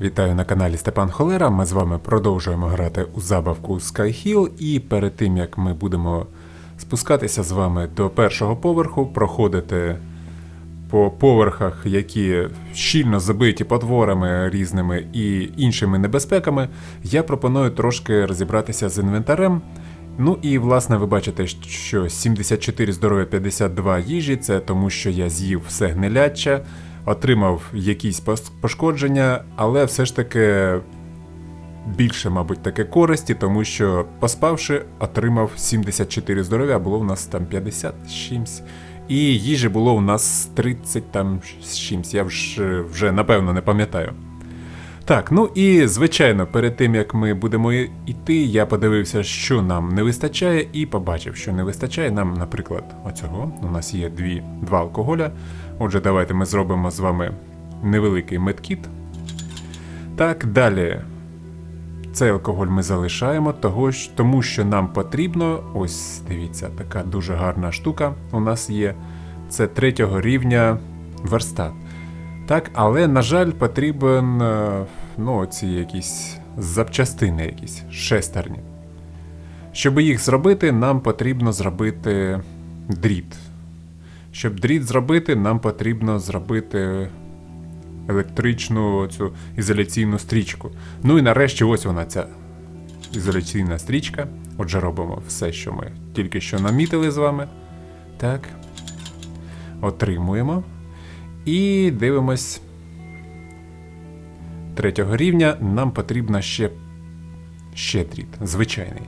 Вітаю на каналі Степан Холера. Ми з вами продовжуємо грати у забавку Sky Hill. І перед тим як ми будемо спускатися з вами до першого поверху, проходити по поверхах, які щільно забиті потворами різними і іншими небезпеками, я пропоную трошки розібратися з інвентарем. Ну і власне ви бачите, що 74 здоров'я 52 їжі це тому, що я з'їв все гниляче, отримав якісь пошкодження, але все ж таки більше, мабуть, таке користі, тому що поспавши, отримав 74 здоров'я, було в нас там 50 з чимсь. І їжі було у нас 30 там з чимсь. Я вже, вже напевно не пам'ятаю. Так, ну і звичайно, перед тим як ми будемо йти, я подивився, що нам не вистачає, і побачив, що не вистачає нам, наприклад, оцього. У нас є дві, два алкоголя. Отже, давайте ми зробимо з вами невеликий медкіт. Так, далі. Цей алкоголь ми залишаємо, того, ж- тому що нам потрібно. Ось дивіться, така дуже гарна штука у нас є. Це третього рівня верстат. Так, але, на жаль, потрібен е, ну, ці якісь запчастини, якісь шестерні. Щоб їх зробити, нам потрібно зробити дріт. Щоб дріт зробити, нам потрібно зробити електричну цю ізоляційну стрічку. Ну і нарешті ось вона ця ізоляційна стрічка. Отже, робимо все, що ми тільки що намітили з вами. Так. Отримуємо. І дивимось. Третього рівня нам потрібно ще, ще дріт. Звичайний.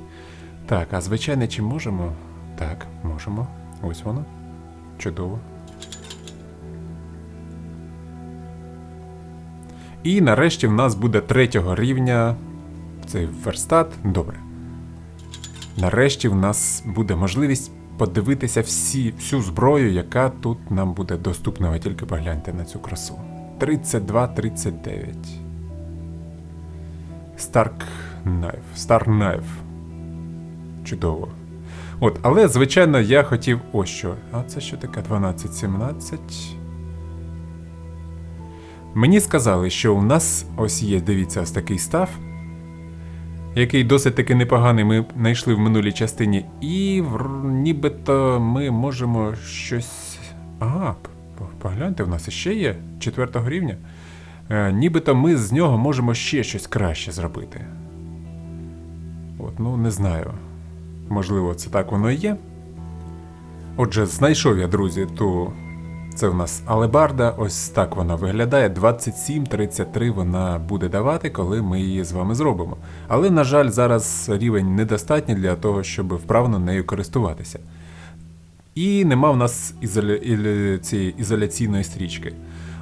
Так, а звичайний чи можемо? Так, можемо. Ось воно. Чудово. І нарешті в нас буде третього рівня цей верстат. Добре. Нарешті в нас буде можливість подивитися всі, всю зброю, яка тут нам буде доступна. Ви тільки погляньте на цю красу. 32-39. Stark Knife. Star Knife. Чудово. От, але, звичайно, я хотів ось що. А це що таке? 12-17. Мені сказали, що у нас ось є, дивіться, ось такий став, який досить таки непоганий ми знайшли в минулій частині, і нібито ми можемо щось. Ага, погляньте, в нас іще є четвертого рівня. Е, нібито ми з нього можемо ще щось краще зробити. От, ну не знаю. Можливо, це так воно і є. Отже, знайшов я, друзі, ту. Це у нас алебарда, ось так вона виглядає. 27-33 вона буде давати, коли ми її з вами зробимо. Але, на жаль, зараз рівень недостатній для того, щоб вправно нею користуватися. І нема в нас ізоля... цієї ізоляційної стрічки.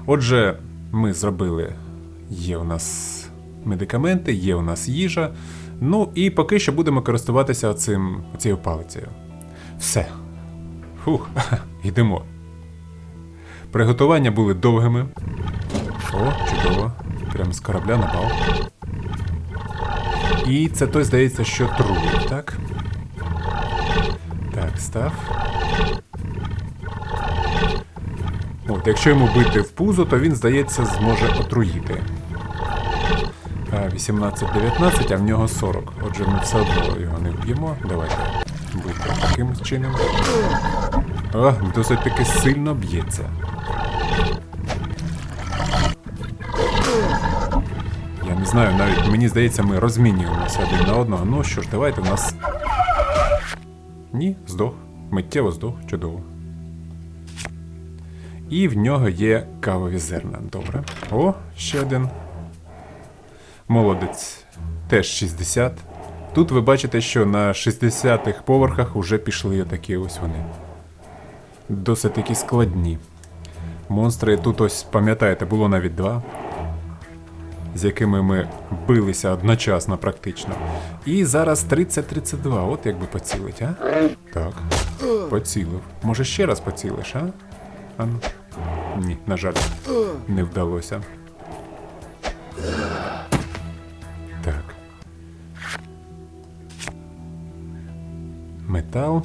Отже, ми зробили. Є у нас медикаменти, є у нас їжа. Ну і поки що будемо користуватися цим, цією палицею. Все. Фух, йдемо. Приготування були довгими. О, чудово. Прямо з корабля напав. І це той, здається, що трує, так? Так, став. От, якщо йому бити в пузо, то він, здається, зможе отруїти. А 18-19, а в нього 40. Отже, ми все одно його не вб'ємо. Давайте бити таким чином. О, досить таки сильно б'ється. Я не знаю, навіть мені здається, ми розмінюємося один на одного. Ну що ж, давайте в нас. Ні, здох. Миттєво здох, чудово. І в нього є кавові зерна. Добре. О, ще один. Молодець. Теж 60. Тут ви бачите, що на 60-х поверхах вже пішли такі ось вони. Досить такі складні. Монстри тут ось, пам'ятаєте, було навіть два, з якими ми билися одночасно практично. І зараз 30-32, от якби поцілить, а? Так. Поцілив. Може ще раз поцілиш, а? а ну. Ні, на жаль, не вдалося. метал.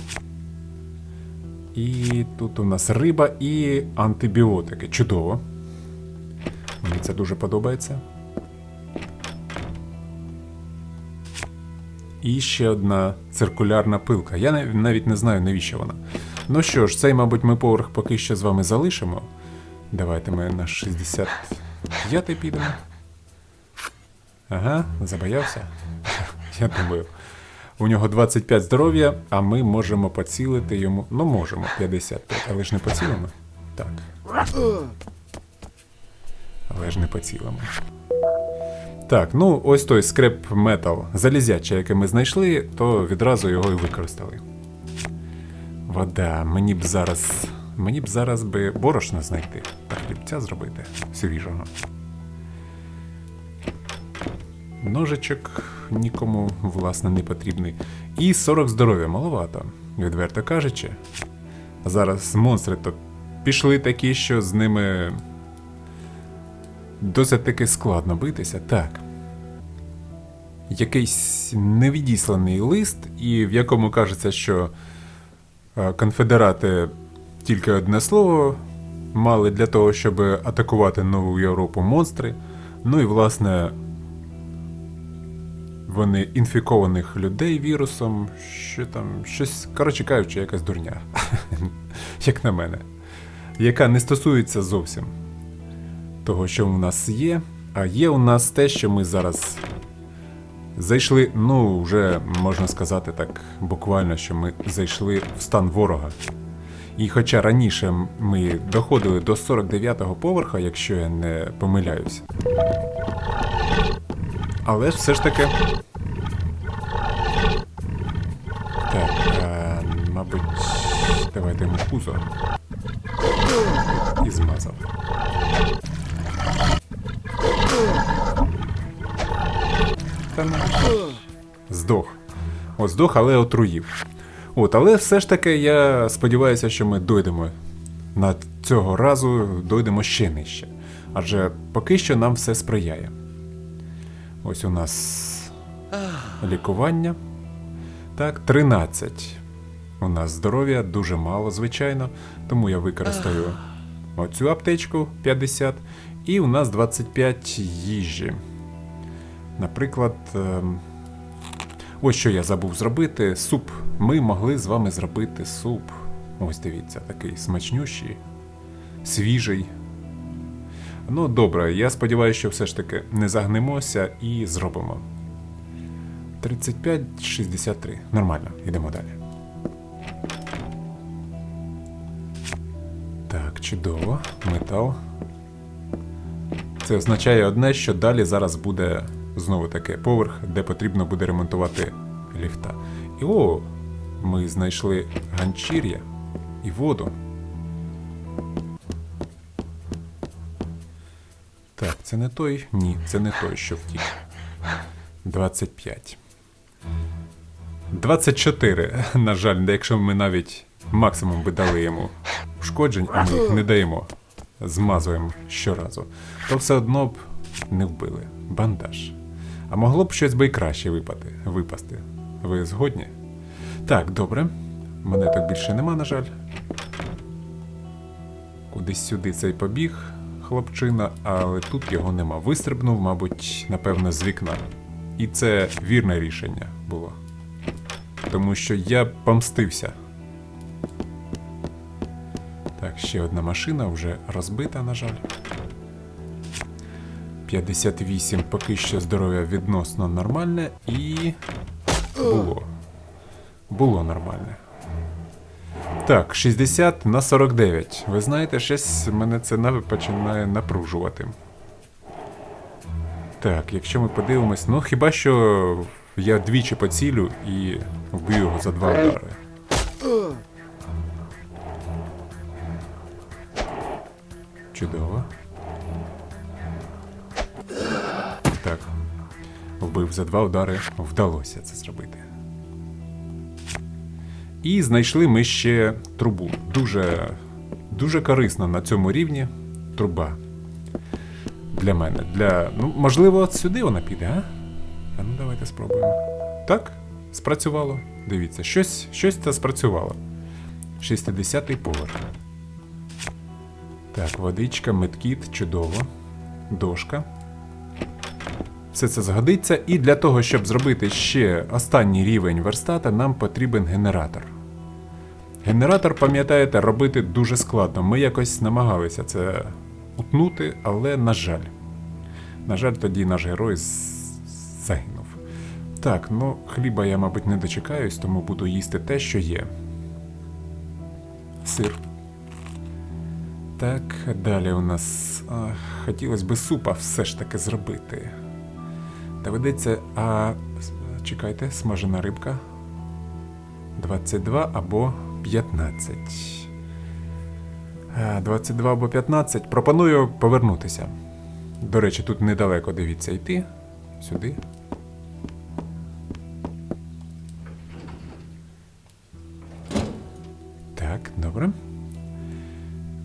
І тут у нас риба і антибіотики. Чудово. Мені це дуже подобається. І ще одна циркулярна пилка. Я навіть не знаю, навіщо вона. Ну що ж, цей, мабуть, ми поверх поки що з вами залишимо. Давайте ми на 65 підемо. Ага, забоявся. Я думаю. У нього 25 здоров'я, а ми можемо поцілити йому. Ну, можемо, 55, але ж не поцілимо. Так. Але ж не поцілимо. Так, ну ось той скреп метал залізяче, яке ми знайшли, то відразу його і використали. Вода, мені б зараз. Мені б зараз би борошно знайти та хлібця зробити свіжого. Ножичок нікому, власне, не потрібний. І 40 здоров'я маловато, відверто кажучи. Зараз монстри то пішли такі, що з ними досить таки складно битися. Так. Якийсь невідісланий лист, і в якому кажеться, що е, конфедерати тільки одне слово мали для того, щоб атакувати Нову Європу монстри. Ну і власне вони інфікованих людей вірусом, що там, щось, коротше кажучи, якась дурня, як на мене, яка не стосується зовсім того, що у нас є. А є у нас те, що ми зараз зайшли, ну, вже можна сказати так, буквально, що ми зайшли в стан ворога. І хоча раніше ми доходили до 49-го поверха, якщо я не помиляюсь. Але все ж таки. Так, е, мабуть, давайте йому пузо. І змазав. Та ну. Здох. От здох, але отруїв. От, але все ж таки я сподіваюся, що ми дойдемо на цього разу дойдемо ще нижче. Адже поки що нам все сприяє. Ось у нас лікування. Так, 13. У нас здоров'я дуже мало, звичайно, тому я використаю оцю аптечку 50, і у нас 25 їжі. Наприклад, ем, ось що я забув зробити: суп. Ми могли з вами зробити суп. Ось дивіться, такий смачнющий, свіжий. Ну, добре, я сподіваюся, що все ж таки не загнемося і зробимо. 35-63. Нормально, йдемо далі. Так, чудово. Метал. Це означає одне, що далі зараз буде знову таки поверх, де потрібно буде ремонтувати ліфта. І о, ми знайшли ганчір'я і воду. Це не той? Ні, це не той, що втік. 25. 24. На жаль, якщо ми навіть максимум би дали йому ушкоджень, а ми їх не даємо, змазуємо щоразу, то все одно б не вбили. Бандаж. А могло б щось би і краще випати, випасти. Ви згодні? Так, добре. Монеток більше нема, на жаль. Кудись сюди цей побіг, хлопчина, але тут його нема. Вистрибнув, мабуть, напевно, з вікна. І це вірне рішення було. Тому що я помстився. Так, ще одна машина вже розбита, на жаль. 58 поки що здоров'я відносно нормальне і. Було. Було нормальне. Так, 60 на 49. Ви знаєте, щось мене це починає напружувати. Так, якщо ми подивимось, ну хіба що я двічі поцілю і вб'ю його за два удари. Чудово. Так. Вбив за два удари. Вдалося це зробити. І знайшли ми ще трубу. Дуже, дуже корисна на цьому рівні труба. Для мене. Для. Ну, можливо, от сюди вона піде, а? А ну давайте спробуємо. Так, спрацювало. Дивіться, щось, щось це спрацювало. 60-й поверх. Так, водичка, медкіт, чудово. Дошка. Все це згодиться. І для того, щоб зробити ще останній рівень верстата, нам потрібен генератор. Генератор, пам'ятаєте, робити дуже складно. Ми якось намагалися це утнути, але на жаль. На жаль, тоді наш герой загинув. Так, ну хліба я, мабуть, не дочекаюсь, тому буду їсти те, що є. Сир. Так, далі у нас. Хотілося б супа все ж таки зробити. Доведеться. А. Чекайте, смажена рибка. 22 або 15. 22 або 15. Пропоную повернутися. До речі, тут недалеко дивіться йти. Сюди. Так, добре.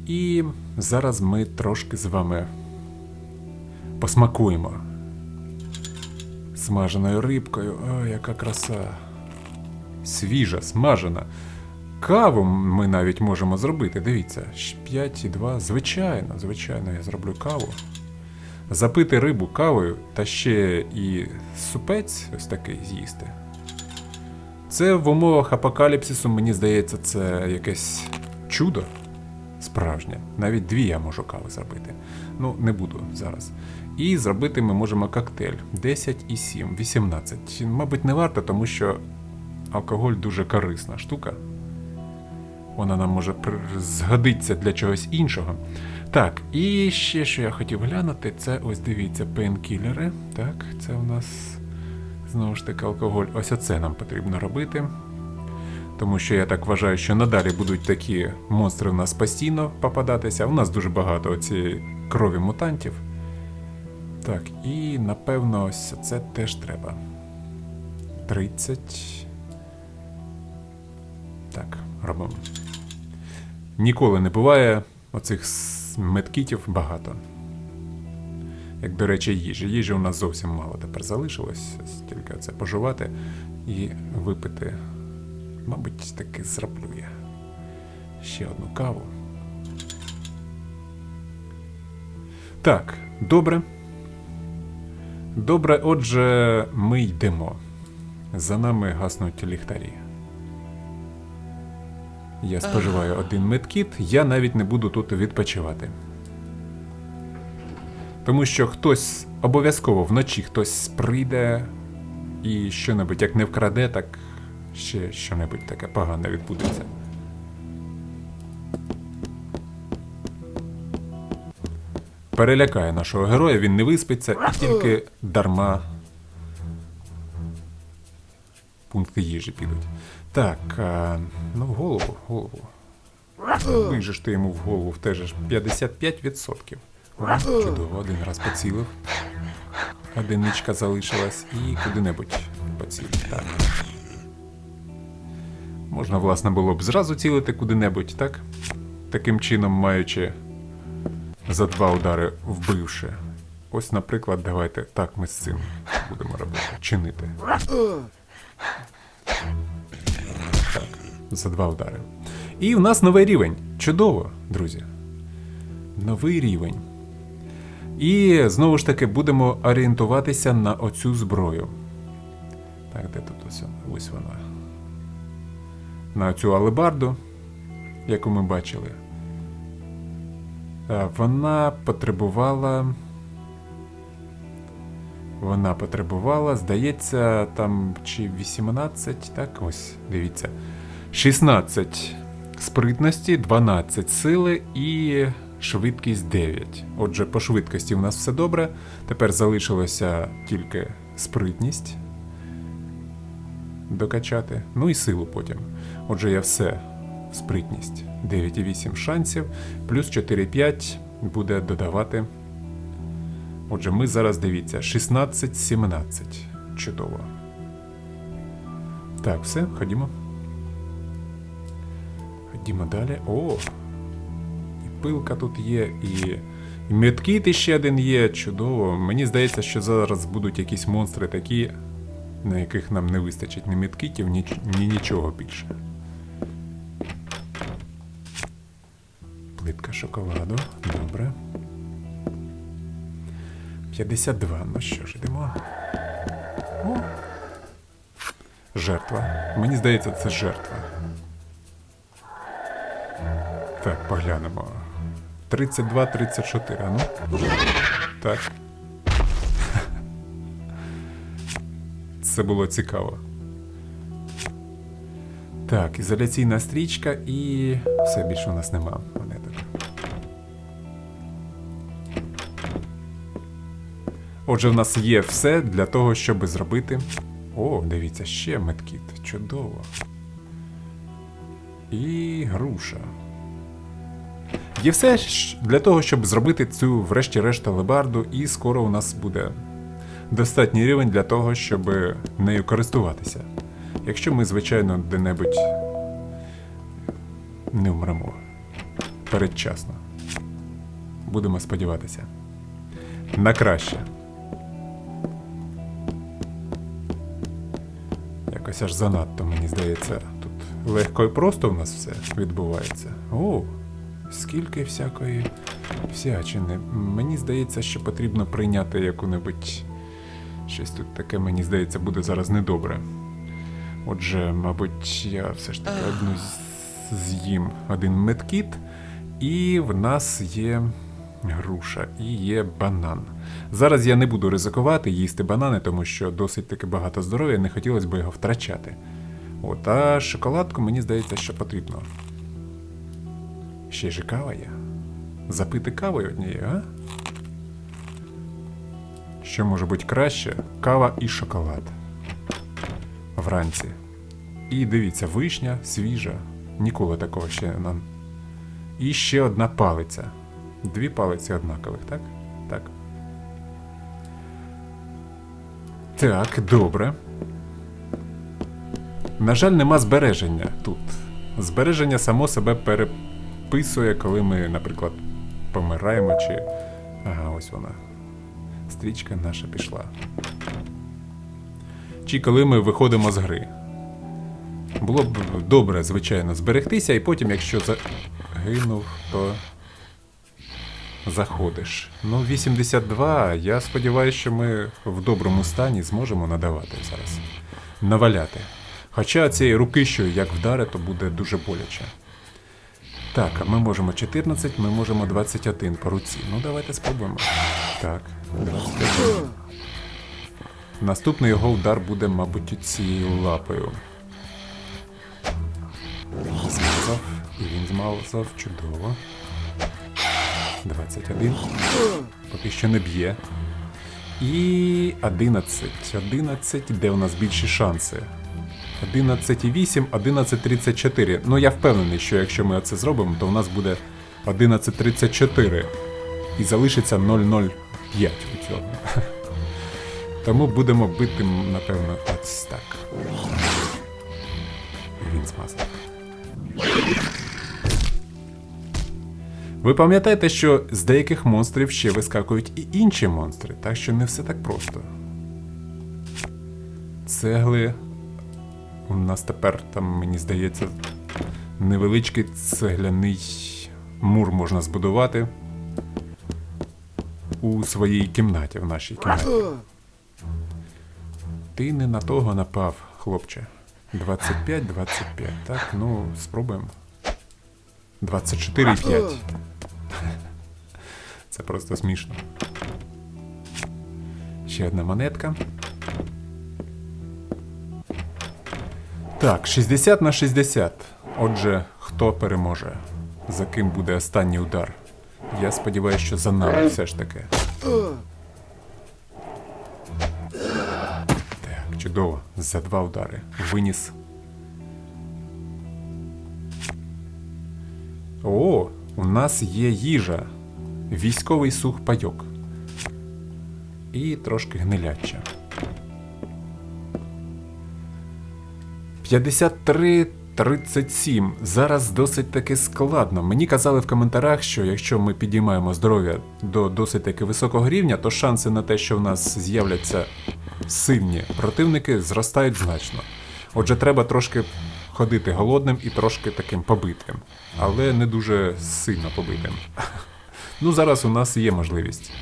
І зараз ми трошки з вами посмакуємо. Смаженою рибкою. О, яка краса. Свіжа, смажена. Каву ми навіть можемо зробити. Дивіться, 5,2. Звичайно, звичайно, я зроблю каву. Запити рибу кавою та ще і супець ось такий з'їсти. Це в умовах апокаліпсису, мені здається, це якесь чудо справжнє. Навіть дві я можу кави зробити. Ну, не буду зараз. І зробити ми можемо коктейль 10 і 7, 18. Мабуть, не варто, тому що алкоголь дуже корисна штука. Вона нам може згодиться для чогось іншого. Так, і ще що я хотів глянути, це ось дивіться, пейнкілери. Так, це у нас знову ж таки алкоголь. Ось оце нам потрібно робити. Тому що я так вважаю, що надалі будуть такі монстри у нас постійно попадатися. У нас дуже багато цієї крові мутантів. Так, і напевно, ось це теж треба. 30. Так, робимо. Ніколи не буває оцих медкітів багато. Як, до речі, їжі. Їжі у нас зовсім мало тепер залишилось. Тільки це пожувати і випити. Мабуть, таки зроблю я. Ще одну каву. Так, добре. Добре, отже, ми йдемо. За нами гаснуть ліхтарі. Я споживаю один медкіт, я навіть не буду тут відпочивати. Тому що хтось обов'язково вночі хтось прийде і що-небудь як не вкраде, так ще що-небудь таке погане відбудеться. Перелякає нашого героя, він не виспиться і тільки дарма пункти їжі підуть. Так, ну в голову, в голову. Вижиш ти йому в голову втежиш 55%. О, чудово, один раз поцілив. Одиничка залишилась і куди-небудь поцілив. Так. Можна, власне, було б зразу цілити куди-небудь, так? Таким чином, маючи за два удари вбивши. Ось, наприклад, давайте так ми з цим будемо робити. Чинити. Так, за два удари. І в нас новий рівень. Чудово, друзі. Новий рівень. І знову ж таки будемо орієнтуватися на оцю зброю. Так, де тут ось, ось вона. На цю алебарду, яку ми бачили. Е, Вона потребувала. Вона потребувала, здається, там чи 18, так, ось, дивіться. 16 спритності, 12 сили і швидкість 9. Отже, по швидкості у нас все добре. Тепер залишилося тільки спритність докачати, ну і силу потім. Отже, я все спритність 9,8 шансів, плюс 4,5 буде додавати. Отже, ми зараз дивіться 16-17. Чудово. Так, все, ходімо. Ходімо далі. О! І пилка тут є, і. І медкіт іще один є. Чудово. Мені здається, що зараз будуть якісь монстри такі, на яких нам не вистачить ні медкітів, ні, ні нічого більше. Плитка шоколаду. Добре. 52. Ну що ж, йдемо. О. Жертва. Мені здається, це жертва. Так, поглянемо. 32-34, ну. Так. Це було цікаво. Так, ізоляційна стрічка і все більше у нас нема Отже, в нас є все для того, щоб зробити. О, дивіться, ще медкіт. Чудово. І груша. Є все для того, щоб зробити цю, врешті-решт, алебарду, і скоро у нас буде достатній рівень для того, щоб нею користуватися. Якщо ми, звичайно, де-небудь не вмремо передчасно. Будемо сподіватися. На краще. Якось аж занадто, мені здається, тут легко і просто у нас все відбувається. О, скільки всякої всячини. Мені здається, що потрібно прийняти яку-небудь. Щось тут таке, мені здається, буде зараз недобре. Отже, мабуть, я все ж таки одну з'їм один медкіт, і в нас є груша і є банан. Зараз я не буду ризикувати їсти банани, тому що досить таки багато здоров'я, не хотілося б його втрачати. От, а шоколадку мені здається, що потрібно. Ще ж кава є. Запити кавою однією, а? Що може бути краще? Кава і шоколад. Вранці. І дивіться, вишня свіжа. Ніколи такого ще нам. І ще одна палиця. Дві палиці однакових, так? Так. Добре. На жаль, нема збереження тут. Збереження само себе переписує, коли ми, наприклад, помираємо чи. Ага, ось вона. Стрічка наша пішла. Чи коли ми виходимо з гри. Було б добре, звичайно, зберегтися, і потім, якщо загинув, то заходиш. Ну, 82. Я сподіваюся, що ми в доброму стані зможемо надавати зараз. Наваляти. Хоча цієї руки, що як вдари, то буде дуже боляче. Так, ми можемо 14, ми можемо 21 по руці. Ну, давайте спробуємо. Так, 21. Наступний його удар буде, мабуть, цією лапою. Змазав, і він змазав чудово. 21. Поки що не б'є. І 11. 11, де у нас більші шанси. 11,8, 11,34. Ну я впевнений, що якщо ми це зробимо, то у нас буде 11,34. І залишиться 0,05 у цього. Тому будемо бити, напевно, ось так. І він змазав. Ви пам'ятаєте, що з деяких монстрів ще вискакують і інші монстри, так що не все так просто. Цегли. У нас тепер там, мені здається, невеличкий цегляний мур можна збудувати у своїй кімнаті, в нашій кімнаті. Ти не на того напав, хлопче. 25-25. Так, ну, спробуємо. 24,5. Це просто смішно. Ще одна монетка. Так, 60 на 60. Отже, хто переможе? За ким буде останній удар? Я сподіваюся, що за нами все ж таки. Так, чудово. За два удари. Виніс. О, у нас є їжа. Військовий сухпайок. І трошки гниляча. 53-37. Зараз досить таки складно. Мені казали в коментарях, що якщо ми підіймаємо здоров'я до досить таки високого рівня, то шанси на те, що в нас з'являться сильні противники, зростають значно. Отже, треба трошки ходити голодним і трошки таким побитим, але не дуже сильно побитим. Ну, зараз у нас є можливість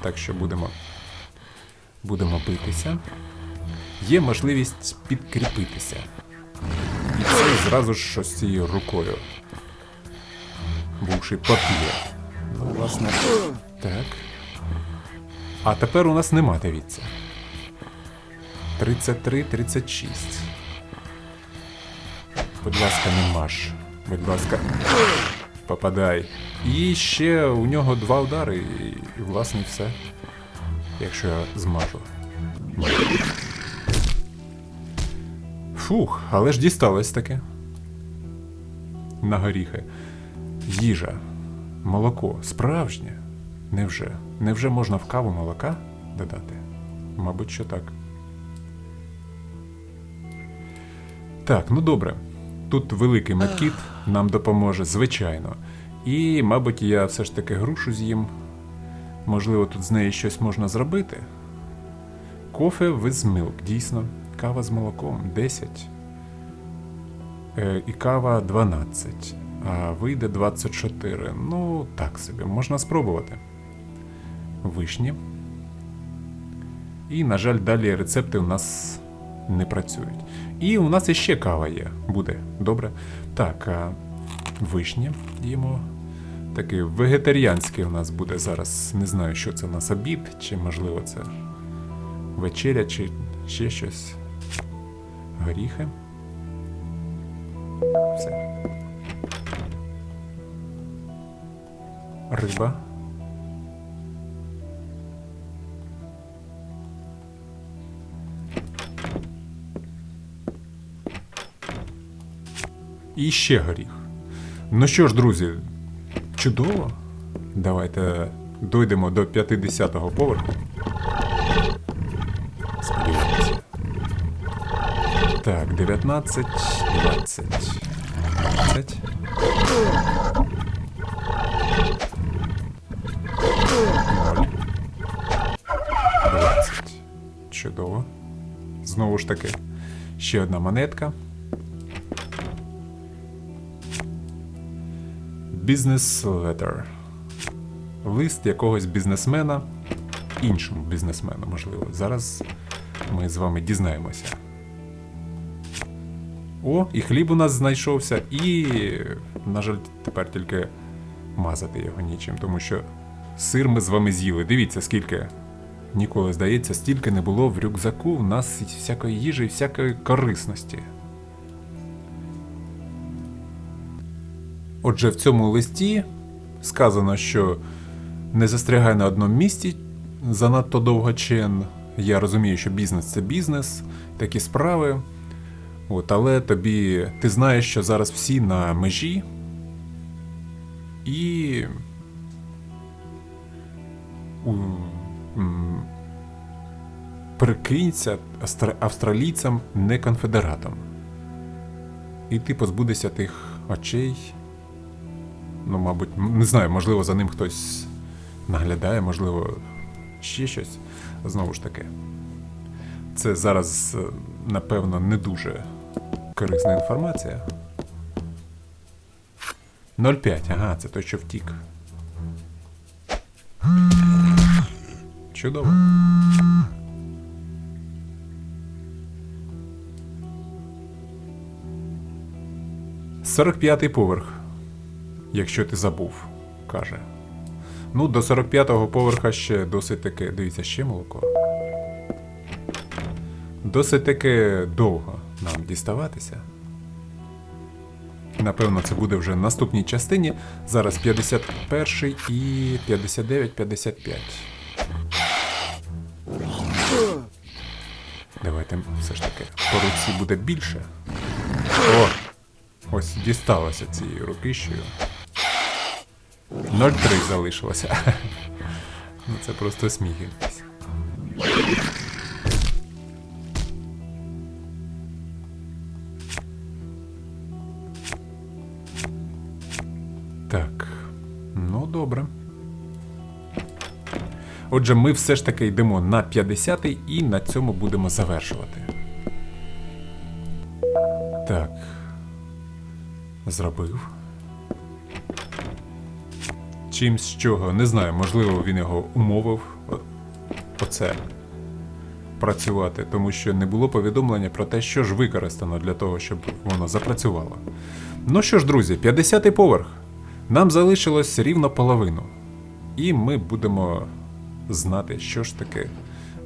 Так що будемо. Будемо битися. Є можливість підкріпитися. І це зразу ж ось цією рукою. Бувший папір. Ну, власне. Так. А тепер у нас нема, дивіться. 33-36. Будь ласка, не маш. Будь ласка. Попадай. І ще у нього два удари, і, власне все. Якщо я змажу. Фух, але ж дісталось таке. На горіхи. Їжа. Молоко. Справжнє. Невже? Невже можна в каву молока додати? Мабуть, що так. Так, ну добре. Тут великий медкіт нам допоможе, звичайно. І, мабуть, я все ж таки грушу з'їм. Можливо, тут з неї щось можна зробити. Кофе with milk, дійсно. Кава з молоком 10. Е, і кава 12. А вийде 24. Ну, так собі, можна спробувати. Вишні. І, на жаль, далі рецепти у нас не працюють. І у нас іще кава є. Буде. Добре. Так, а вишні їмо. Такий вегетаріанський у нас буде зараз. Не знаю, що це у нас обід, чи можливо це вечеря, чи ще щось. Горіхи. Все. Риба. І ще горіх. Ну що ж, друзі, чудово. Давайте дойдемо до 50-го поверху. Сподіваємося. Так, 19, 20. 20. 20. Чудово. Знову ж таки, ще одна монетка. Business letter. Лист якогось бізнесмена, іншому бізнесмену, можливо. Зараз ми з вами дізнаємося. О, і хліб у нас знайшовся, і, на жаль, тепер тільки мазати його нічим, тому що сир ми з вами з'їли. Дивіться, скільки. Ніколи, здається, стільки не було в рюкзаку в нас всякої їжі і всякої корисності. Отже, в цьому листі сказано, що не застрягай на одному місці занадто довго чин. Я розумію, що бізнес це бізнес, такі справи. От, але тобі ти знаєш, що зараз всі на межі. І. У, прикинься австралійцям, не конфедератам. І ти позбудешся тих очей. Ну, мабуть, не знаю, можливо, за ним хтось наглядає, можливо, ще щось. Знову ж таки. Це зараз, е, напевно, не дуже корисна інформація. 0,5, ага, це той, що втік. Чудово. Сорок п'ятий поверх, якщо ти забув, каже. Ну, до 45-го поверха ще досить таки. Дивіться, ще молоко. Досить таки довго нам діставатися. Напевно, це буде вже в наступній частині. Зараз 51 і 59-55. Давайте все ж таки по руці буде більше. О! Ось дісталося цією рукищею. 0,3 залишилося. Ну це просто сміх. Так, ну добре. Отже, ми все ж таки йдемо на 50 і на цьому будемо завершувати. Так. Зробив. Чимсь з чого, не знаю, можливо, він його умовив оце працювати, тому що не було повідомлення про те, що ж використано для того, щоб воно запрацювало. Ну що ж, друзі, 50-й поверх. Нам залишилось рівно половину. І ми будемо знати, що ж таке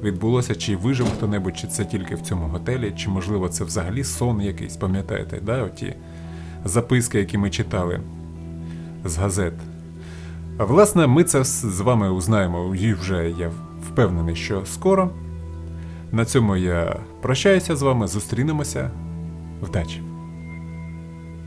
відбулося, чи вижив хто-небудь, чи це тільки в цьому готелі, чи можливо це взагалі сон якийсь, пам'ятаєте, да? оті записки, які ми читали з газет. Власне, ми це з вами узнаємо і вже я впевнений, що скоро. На цьому я прощаюся з вами, зустрінемося. Вдачі!